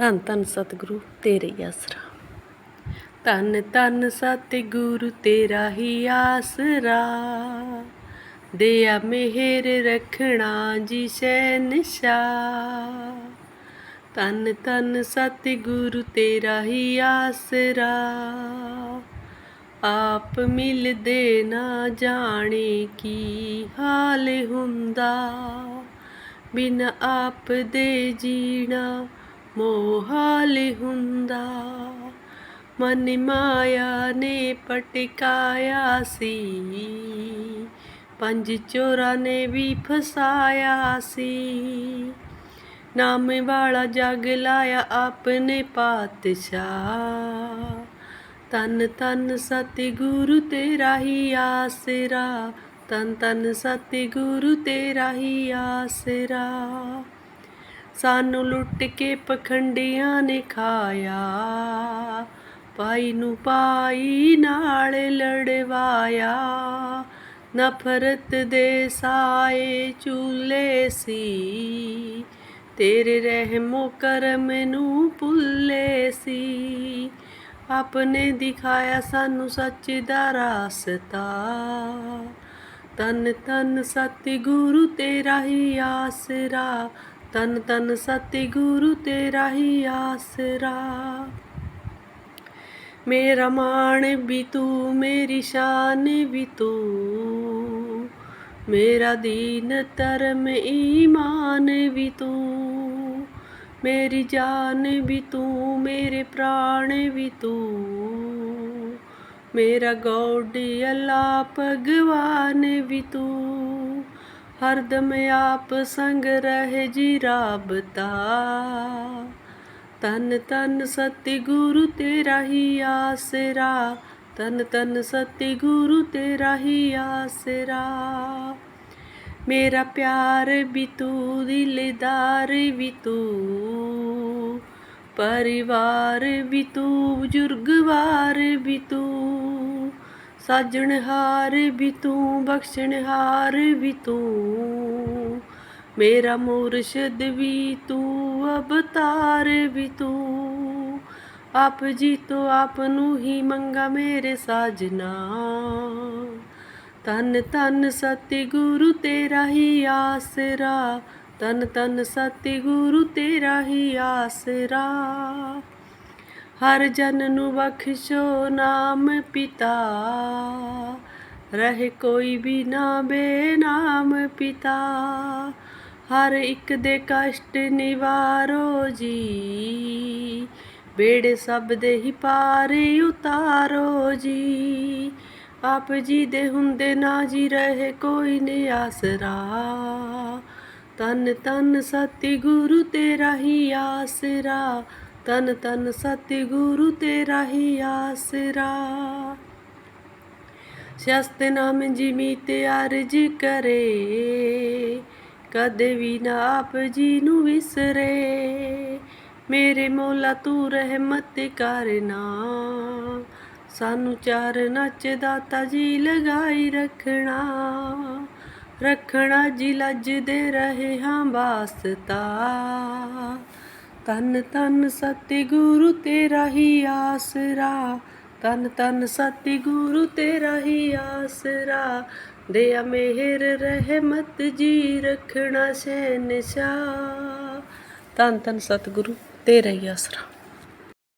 ਧੰਨ ਧੰਨ ਸਤਿਗੁਰੂ ਤੇਰੇ ਹੀ ਆਸਰਾ ਧੰਨ ਧੰਨ ਸਤਿਗੁਰੂ ਤੇਰਾ ਹੀ ਆਸਰਾ। ਦਿਆ ਮਿਹਰ ਰੱਖਣਾ ਜੀ ਸ਼ਹਿਨਸ਼ਾਹ ਧੰਨ ਧੰਨ ਸਤਿਗੁਰੂ ਤੇਰਾ ਹੀ ਆਸਰਾ। ਆਪ ਮਿਲਦੇ ਨਾ ਜਾਣੇ ਕੀ ਹਾਲ ਹੁੰਦਾ। ਬਿਨ ਆਪ ਦੇ ਜੀਣਾ ਮੋਹਾਲੀ ਹੁੰਦਾ। ਮਨ ਮਾਇਆ ਨੇ ਪਟਕਾਇਆ ਸੀ। ਪੰਜ ਚੋਰਾਂ ਨੇ ਵੀ ਫਸਾਇਆ ਸੀ। ਨਾਮ ਵਾਲਾ ਜਗ ਲਾਇਆ ਆਪਨੇ ਪਾਤਸ਼ਾਹ। ਤਨ ਤਨ ਸਤਿਗੁਰੂ ਤੇਰਾ ਹੀ ਆਸਰਾ। ਤਨ ਤਨ ਸਤਿਗੁਰੂ ਤੇਰਾ ਹੀ ਆਸਰਾ। ਸਾਨੂੰ ਲੁੱਟ ਕੇ ਪਖੰਡੀਆਂ ਨੇ ਖਾਇਆ। ਪਾਈ ਨੂੰ ਪਾਈ ਨਾਲ ਲੜਵਾਇਆ। ਨਫ਼ਰਤ ਦੇ ਸਾਏ ਚੂਲੇ ਸੀ। ਤੇਰੇ ਰਹਿਮੋ ਕਰਮ ਨੂੰ ਭੁੱਲੇ ਸੀ। ਆਪਨੇ ਦਿਖਾਇਆ ਸਾਨੂੰ ਸੱਚ ਦਾ ਰਾਸਤਾ। ਤਨ ਤਨ ਸਤਿਗੁਰੂ ਤੇਰਾ ਹੀ ਆਸਰਾ। ਤਨ ਤਨ ਸਤਿਗੁਰੂ ਤੇਰਾ ਹੀ ਆਸਰਾ। ਮੇਰਾ ਮਾਣ ਵੀ ਤੂੰ, ਮੇਰੀ ਸ਼ਾਨ ਵੀ ਤੂੰ। ਮੇਰਾ ਦੀਨ ਧਰਮ ਈਮਾਨ ਵੀ ਤੂੰ। ਮੇਰੀ ਜਾਨ ਵੀ ਤੂੰ, ਮੇਰੇ ਪ੍ਰਾਣ ਵੀ ਤੂੰ। ਮੇਰਾ ਗੋਡ ਅੱਲਾ, ਭਗਵਾਨ ਵੀ ਤੂੰ। ਹਰਦਮ ਆਪ ਸੰਗ ਰਹੇ ਜੀ ਰਾਬਤਾ ਤਨ ਤਨ ਸਤਿਗੁਰੂ ਤੇਰਾ ਹੀ ਆਸਰਾ। ਤਨ ਤਨ ਸਤਿਗੁਰੂ ਤੇਰਾ ਹੀ ਆਸਰਾ। ਮੇਰਾ ਪਿਆਰ ਵੀ ਤੂੰ ਦਿਲਦਾਰ ਵੀ ਤੂੰ। ਪਰਿਵਾਰ ਵੀ ਤੂੰ, ਬਜ਼ੁਰਗਵਾਰ ਵੀ ਤੂੰ। ਸਾਜਣਹਾਰ ਵੀ ਤੂੰ ਬਖਸ਼ਣਹਾਰ ਵੀ ਤੂੰ। ਮੇਰਾ ਮੁਰਸ਼ਿਦ ਵੀ ਤੂੰ, ਅਵਤਾਰ ਵੀ ਤੂੰ। ਆਪ ਜੀ ਤੋਂ ਆਪ ਨੂੰ ਹੀ ਮੰਗਾ ਮੇਰੇ ਸਾਜਨਾ। ਤਨ ਤਨ ਸਤਿਗੁਰੂ ਤੇਰਾ ਹੀ ਆਸਰਾ। ਤਨ ਤਨ ਸਤਿਗੁਰੂ ਤੇਰਾ ਹੀ ਆਸਰਾ। ਹਰ ਜਨ ਨੂੰ ਬਖਸ਼ੋ ਨਾਮ ਪਿਤਾ। ਰਹੇ ਕੋਈ ਵੀ ਨਾ ਬੇਨਾਮ ਪਿਤਾ। ਹਰ ਇੱਕ ਦੇ ਕਸ਼ਟ ਨਿਵਾਰੋ ਜੀ। ਬੇੜੇ ਸਭ ਦੇ ਹੀ ਪਾਰ ਉਤਾਰੋ ਜੀ। ਆਪ ਜੀ ਦੇ ਹੁੰਦੇ ਨਾ ਜੀ ਰਹੇ ਕੋਈ ਨੇ ਆਸਰਾ ਤਨ ਤਨ ਸਤਿਗੁਰੂ ਤੇਰਾ ਹੀ ਆਸਰਾ। ਤਨ ਤਨ ਸਤਿਗੁਰੂ ਤੇਰਾ ਹੀ ਆਸਰਾ। ਸ਼ਸਤ ਨਾਮ ਜਿਮੀ ਤੇ ਅਰਜ ਕਰੇ, ਕਦੇ ਵੀ ਨਾ ਆਪ ਜੀ ਨੂੰ ਵਿਸਰੇ। ਮੇਰੇ ਮੌਲਾ ਤੂੰ ਰਹਿਮਤ ਕਰਨਾ ਸਾਨੂੰ ਚਾਰ ਨੱਚ ਦਾਤਾ ਜੀ ਲਗਾਈ ਰੱਖਣਾ। ਰੱਖਣਾ ਜੀ ਲੱਜਦੇ ਰਹੇ ਹਾਂ ਵਾਸਤਾ। ਤਨ ਤਨ ਸਤਿਗੁਰੂ ਤੇਰਾ ਹੀ ਆਸਰਾ। ਤਨ ਤਨ ਸਤਿਗੁਰੂ ਤੇਰਾ ਹੀ ਆਸਰਾ। ਦਿਆ ਮਿਹਰ, ਰਹਿਮਤ ਜੀ ਰੱਖਣਾ ਸ਼ਹਿਨਸ਼ਾਹ ਤਨ ਤਨ ਸਤਿਗੁਰੂ ਤੇਰਾ ਹੀ ਆਸਰਾ।